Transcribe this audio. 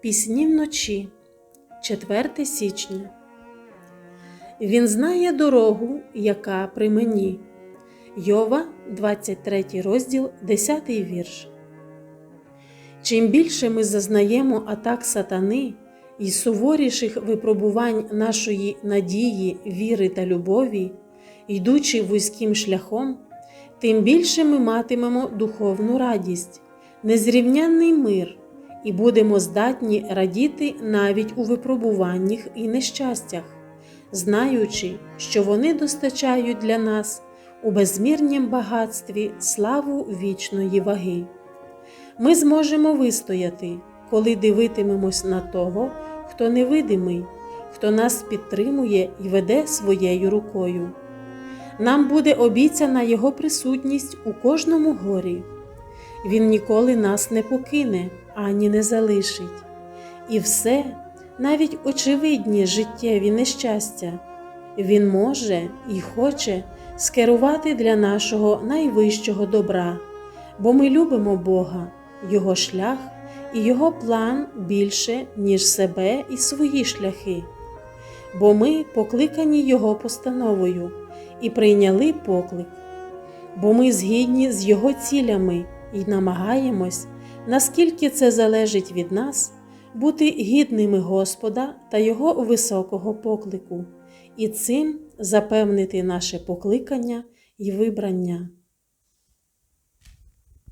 Пісні вночі, 4 січня. Він знає дорогу, яка при мені. Йова, 23 розділ, 10 вірш. Чим більше ми зазнаємо атак сатани і суворіших випробувань нашої надії, віри та любові, йдучи вузьким шляхом, тим більше ми матимемо духовну радість, незрівнянний мир і будемо здатні радіти навіть у випробуваннях і нещастях, знаючи, що вони достачають для нас у безмірнім багатстві славу вічної ваги. Ми зможемо вистояти, коли дивитимемось на того, хто невидимий, хто нас підтримує і веде своєю рукою. Нам буде обіцяна Його присутність у кожному горі. Він ніколи нас не покине ані не залишить. І все, навіть очевидні життєві нещастя, Він може і хоче скерувати для нашого найвищого добра, бо ми любимо Бога, Його шлях і Його план більше, ніж себе і свої шляхи. Бо ми покликані Його постановою і прийняли поклик, бо ми згідні з Його цілями і намагаємось, наскільки це залежить від нас, бути гідними Господа та Його високого поклику, і цим запевнити наше покликання і вибрання.